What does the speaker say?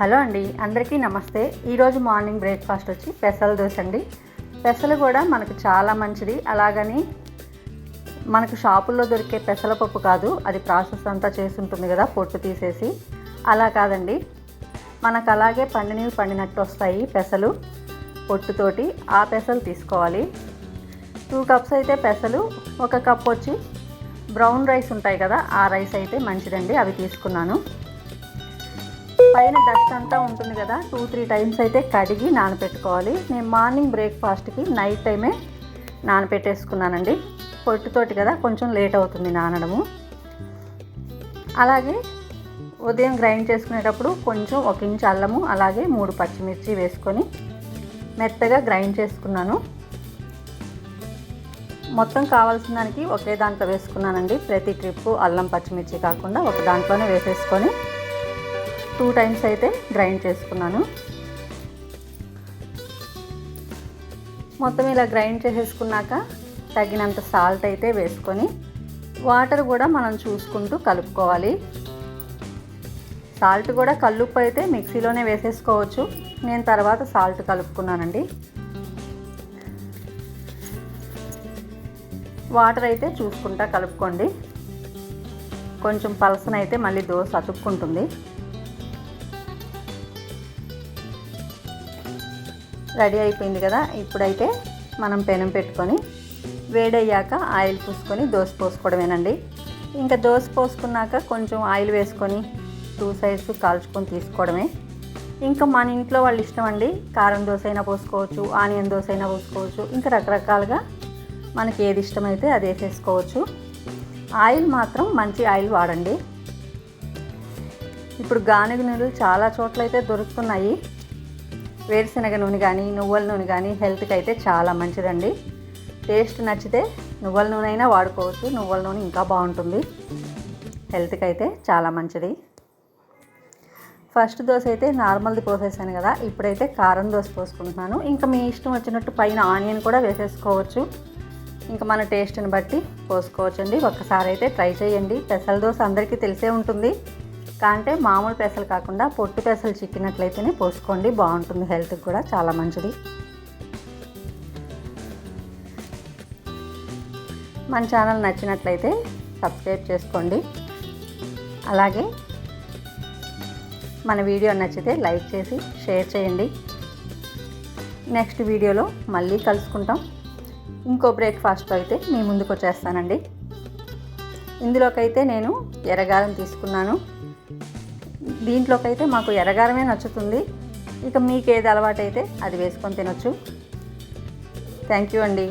Hello అండి అందరికీ నమస్తే. ఈరోజు మార్నింగ్ బ్రేక్ఫాస్ట్ వచ్చి పెసల దోశ అండి. పెసలు కూడా మనకు చాలా మంచిది. అలాగని మనకు షాపుల్లో దొరికే పెసలపప్పు కాదు అది ప్రాసెస్ అంతా చేసి ఉంటుంది కదా పొట్టు తీసేసి. అలా కాదండి. మనకు అలాగే పండినవి పండినట్టు వస్తాయి పెసలు పొట్టుతోటి. ఆ పెసలు తీసుకోవాలి. టూ కప్స్ అయితే పెసలు ఒక కప్ వచ్చి బ్రౌన్ రైస్ ఉంటాయి కదా ఆ రైస్ అయితే మంచిదండి. అవి తీసుకున్నాను. పైన డస్ట్ అంతా ఉంటుంది కదా టూ త్రీ టైమ్స్ అయితే కడిగి నానబెట్టుకోవాలి నేను మార్నింగ్ బ్రేక్ఫాస్ట్కి నైట్ టైమే నానబెట్టేసుకున్నానండి పొట్టుతోటి కదా కొంచెం లేట్ అవుతుంది నానడము. అలాగే ఉదయం గ్రైండ్ చేసుకునేటప్పుడు కొంచెం ఒక ఇంచు అల్లము అలాగే మూడు పచ్చిమిర్చి వేసుకొని మెత్తగా గ్రైండ్ చేసుకున్నాను. మొత్తం కావాల్సిన దానికి ఒకే దాంట్లో వేసుకున్నానండి. ప్రతి ట్రిప్పు అల్లం పచ్చిమిర్చి కాకుండా ఒక దాంట్లోనే వేసేసుకొని టూ టైమ్స్ అయితే గ్రైండ్ చేసుకున్నాను. మొత్తం ఇలా గ్రైండ్ చేసేసుకున్నాక తగినంత సాల్ట్ అయితే వేసుకొని వాటర్ కూడా మనం చూసుకుంటూ కలుపుకోవాలి. సాల్ట్ కూడా కల్లుప్పు అయితే మిక్సీలోనే వేసేసుకోవచ్చు. నేను తర్వాత సాల్ట్ కలుపుకున్నానండి. వాటర్ అయితే చూసుకుంటా కలుపుకోండి. కొంచెం పలసనైతే మళ్ళీ దోశ అతుక్కుంటుంది. రెడీ అయిపోయింది కదా. ఇప్పుడైతే మనం పెనం పెట్టుకొని వేడయ్యాక ఆయిల్ పూసుకొని దోశ పోసుకోవడమేనండి. ఇంకా దోశ పోసుకున్నాక కొంచెం ఆయిల్ వేసుకొని టూ సైడ్స్ కాల్చుకొని తీసుకోవడమే. ఇంకా మన ఇంట్లో వాళ్ళు ఇష్టం అండి కారం దోశ అయినా పోసుకోవచ్చు ఆనియన్ దోశ అయినా పోసుకోవచ్చు. ఇంకా రకరకాలుగా మనకి ఏది ఇష్టమైతే అది వేసేసుకోవచ్చు. ఆయిల్ మాత్రం మంచి ఆయిల్ వాడండి. ఇప్పుడు గానుగ నూనెలు చాలా చోట్ల అయితే దొరుకుతున్నాయి. వేరుశనగ నూనె కానీ నువ్వుల నూనె కానీ హెల్త్కి అయితే చాలా మంచిదండి. టేస్ట్ నచ్చితే నువ్వుల నూనె అయినా వాడుకోవచ్చు నువ్వుల నూనె ఇంకా బాగుంటుంది. హెల్త్కి అయితే చాలా మంచిది. ఫస్ట్ దోశ అయితే నార్మల్ది పోసేసాను కదా ఇప్పుడైతే కారం దోశ పోసుకుంటున్నాను. ఇంకా మీ ఇష్టం వచ్చినట్టు పైన ఆనియన్ కూడా వేసేసుకోవచ్చు. ఇంకా మన టేస్ట్ని బట్టి పోసుకోవచ్చండి. ఒక్కసారి అయితే ట్రై చేయండి. పెసల దోశ అందరికీ తెలిసే ఉంటుంది. కాంటే మామూలు పెసలు కాకుండా పొట్టు పెసలు చిక్కినట్లయితేనే పోసుకోండి బాగుంటుంది హెల్త్కి కూడా చాలా మంచిది. మన ఛానల్ నచ్చినట్లయితే సబ్స్క్రైబ్ చేసుకోండి. అలాగే మన వీడియో నచ్చితే లైక్ చేసి షేర్ చేయండి. నెక్స్ట్ వీడియోలో మళ్ళీ కలుసుకుంటాం. ఇంకో బ్రేక్ఫాస్ట్ అయితే మీ ముందుకు వచ్చేస్తానండి. ఇందులోకైతే నేను ఎర్రగారం తీసుకున్నాను. దీంట్లోకైతే మాకు ఎర్రగారమే నచ్చుతుంది. ఇక మీకు ఏది అలవాటైతే అది వేసుకొని తినొచ్చు. థ్యాంక్ యూ అండి.